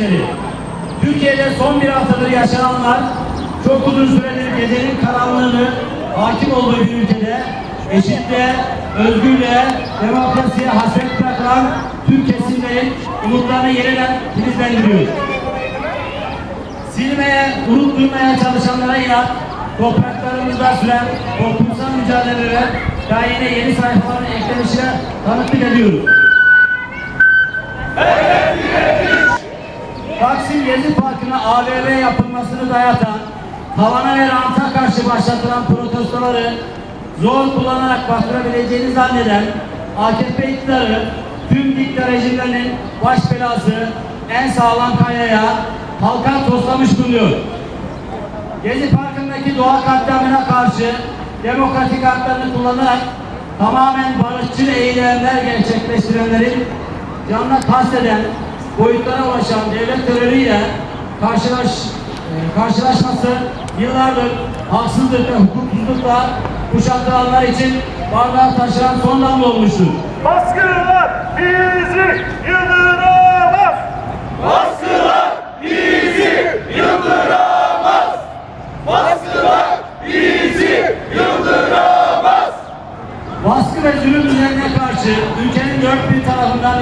izleyicileri, Türkiye'de son bir haftadır yaşananlar çok uzun süredir gecenin karanlığını hakim olduğu bir ülkede eşitliğe, özgürlüğe, demokrasiye hasret bırakılan Türk kesimlerin umutlarını yeniden filizlendiriyor. Silmeye, unutturmaya çalışanlara inat, topraklarımızda süren toplumsal mücadeleler daha yeni sayfaların eklenişine tanıklık ediyoruz. Gezi Parkı'na AVM yapılmasını dayatan, tavana ve ranta karşı başlatılan protestoları zor kullanarak bastırabileceğini zanneden AKP iktidarı tüm dikta rejimlerinin baş belası en sağlam kayaya halka toslamış bulunuyor. Gezi Parkı'ndaki doğa katliamına karşı demokratik haklarını kullanarak tamamen barışçıl eylemler gerçekleştirenlerin canına kasteden boyutlara ulaşan devlet terörüyle karşılaş, e, karşılaşması yıllardır haksızlık ve hukuksuzlukla kuşatılanlar için bardağı taşıran son damla olmuştur. Baskılar bizi yıldıramaz. Baskılar bizi yıldıramaz. Baskılar bizi yıldıramaz. Baskı ve zulüm düzenine karşı ülkenin dört bir tarafından